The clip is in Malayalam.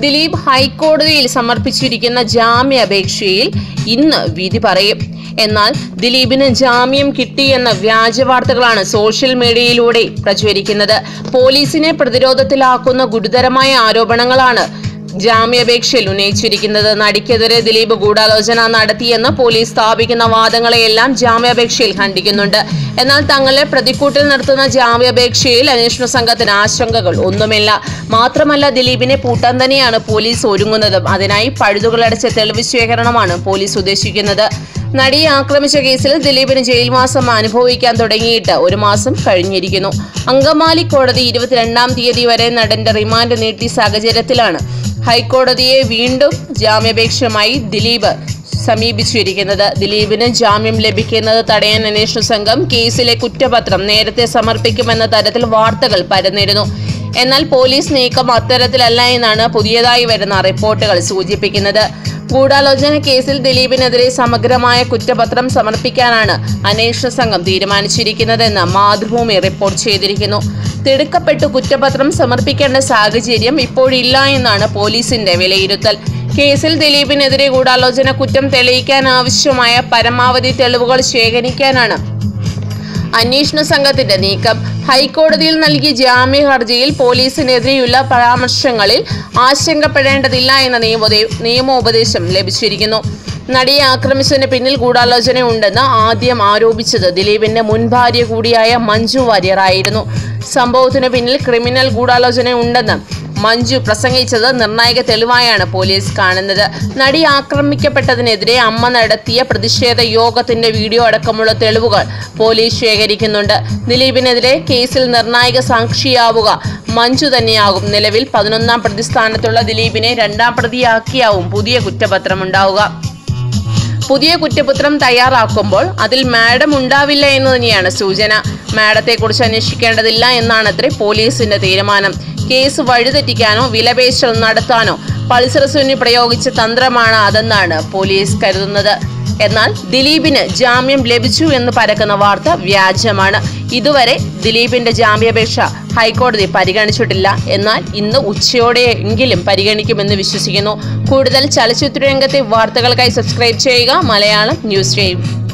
ദിലീപ് ഹൈക്കോടതിയിൽ സമർപ്പിച്ചിരിക്കുന്ന ജാമ്യാപേക്ഷയിൽ ഇന്ന് വിധി പറയും. എന്നാൽ ദിലീപിന് ജാമ്യം കിട്ടിയെന്ന വ്യാജ വാർത്തകളാണ് സോഷ്യൽ മീഡിയയിലൂടെ പ്രചരിക്കുന്നത്. പോലീസിനെ പ്രതിരോധത്തിലാക്കുന്ന ഗുരുതരമായ ആരോപണങ്ങളാണ് ജാമ്യാപേക്ഷയിൽ ഉന്നയിച്ചിരിക്കുന്നത്. നടിക്കെതിരെ ദിലീപ് ഗൂഢാലോചന നടത്തിയെന്ന് പോലീസ് സ്ഥാപിക്കുന്ന വാദങ്ങളെയെല്ലാം ജാമ്യാപേക്ഷയിൽ ഖണ്ഡിക്കുന്നുണ്ട്. എന്നാൽ തങ്ങളെ പ്രതിക്കൂട്ടിൽ നിർത്തുന്ന ജാമ്യാപേക്ഷയിൽ അന്വേഷണ സംഘത്തിന് ആശങ്കകൾ ഒന്നുമില്ല. മാത്രമല്ല ദിലീപിനെ പൂട്ടാൻ തന്നെയാണ് പോലീസ് ഒരുങ്ങുന്നതും. അതിനായി പഴുതുകളടച്ച തെളിവ് ശേഖരണമാണ് പോലീസ് ഉദ്ദേശിക്കുന്നത്. നടിയെ ആക്രമിച്ച കേസിൽ ദിലീപിന് ജയിൽവാസം അനുഭവിക്കാൻ തുടങ്ങിയിട്ട് ഒരു മാസം കഴിഞ്ഞിരിക്കുന്നു. അങ്കമാലി കോടതി ഇരുപത്തിരണ്ടാം തീയതി വരെ നടന്റെ റിമാൻഡ് നീട്ടിയ സാഹചര്യത്തിലാണ് ഹൈക്കോടതിയെ വീണ്ടും ജാമ്യാപേക്ഷയുമായി ദിലീപ് സമീപിച്ചിരിക്കുന്നത്. ദിലീപിന് ജാമ്യം ലഭിക്കുന്നത് തടയാൻ അന്വേഷണ സംഘം കേസിലെ കുറ്റപത്രം നേരത്തെ സമർപ്പിക്കുമെന്ന തരത്തിൽ വാർത്തകൾ പരന്നിരുന്നു. എന്നാൽ പോലീസ് നീക്കം അത്തരത്തിലല്ല എന്നാണ് പുതിയതായി വരുന്ന റിപ്പോർട്ടുകൾ സൂചിപ്പിക്കുന്നത്. ഗൂഢാലോചന കേസിൽ ദിലീപിനെതിരെ സമഗ്രമായ കുറ്റപത്രം സമർപ്പിക്കാനാണ് അന്വേഷണ സംഘം തീരുമാനിച്ചിരിക്കുന്നതെന്ന് മാതൃഭൂമി റിപ്പോർട്ട് ചെയ്തിരിക്കുന്നു. തിടുക്കപ്പെട്ട് കുറ്റപത്രം സമർപ്പിക്കേണ്ട സാഹചര്യം ഇപ്പോഴില്ല എന്നാണ് പോലീസിന്റെ വിലയിരുത്തൽ. കേസിൽ ദിലീപിനെതിരെ ഗൂഢാലോചന കുറ്റം തെളിയിക്കാൻ ആവശ്യമായ പരമാവധി തെളിവുകൾ ശേഖരിക്കാനാണ് അന്വേഷണ സംഘത്തിന്റെ നീക്കം. ഹൈക്കോടതിയിൽ നൽകിയ ജാമ്യ ഹർജിയിൽ പോലീസിനെതിരെയുള്ള പരാമർശങ്ങളിൽ ആശങ്കപ്പെടേണ്ടതില്ല എന്ന നിയമോപദേശം ലഭിച്ചിരിക്കുന്നു. നടിയെ ആക്രമിച്ചതിന് പിന്നിൽ ഗൂഢാലോചന ഉണ്ടെന്ന് ആദ്യം ആരോപിച്ചത് ദിലീപിന്റെ മുൻ ഭാര്യ കൂടിയായ മഞ്ജു വാര്യർ ആയിരുന്നു സംഭവത്തിന് പിന്നിൽ ക്രിമിനൽ ഗൂഢാലോചന ഉണ്ടെന്ന് മഞ്ജു പ്രസംഗിച്ചത് നിർണായക തെളിവായാണ് പോലീസ് കാണുന്നത്. നടി ആക്രമിക്കപ്പെട്ടതിനെതിരെ അമ്മ നടത്തിയ പ്രതിഷേധ യോഗത്തിന്റെ വീഡിയോ അടക്കമുള്ള തെളിവുകൾ പോലീസ് ശേഖരിക്കുന്നുണ്ട്. ദിലീപിനെതിരെ കേസിൽ നിർണായക സാക്ഷിയാവുക മഞ്ജു തന്നെയാകും. നിലവിൽ പതിനൊന്നാം പ്രതിസ്ഥാനത്തുള്ള ദിലീപിനെ രണ്ടാം പ്രതിയാക്കിയാവും പുതിയ കുറ്റപത്രമുണ്ടാവുക. പുതിയ കുറ്റപത്രം തയ്യാറാക്കുമ്പോൾ അതിൽ മാഡം ഉണ്ടാവില്ല എന്ന് തന്നെയാണ് സൂചന. മാഡത്തെക്കുറിച്ച് അന്വേഷിക്കേണ്ടതില്ല എന്നാണത്രേ പോലീസിന്റെ തീരുമാനം. കേസ് വഴിതെറ്റിക്കാനോ വിലപേശൽ നടത്താനോ പൾസർ സുനി പ്രയോഗിച്ച തന്ത്രമാണ് അതെന്നാണ് പോലീസ് കരുതുന്നത്. എന്നാൽ ദിലീപിന് ജാമ്യം ലഭിച്ചു എന്ന് പരക്കുന്ന വാർത്ത വ്യാജമാണ്. ഇതുവരെ ദിലീപിന്റെ ജാമ്യാപേക്ഷ ഹൈക്കോടതി പരിഗണിച്ചിട്ടില്ല. എന്നാൽ ഇന്ന് ഉച്ചയോടെയെങ്കിലും പരിഗണിക്കുമെന്ന് വിശ്വസിക്കുന്നു. കൂടുതൽ ചലച്ചിത്ര രംഗത്തെ വാർത്തകൾക്കായി സബ്സ്ക്രൈബ് ചെയ്യുക. മലയാളം ന്യൂസ് ചെയ്യും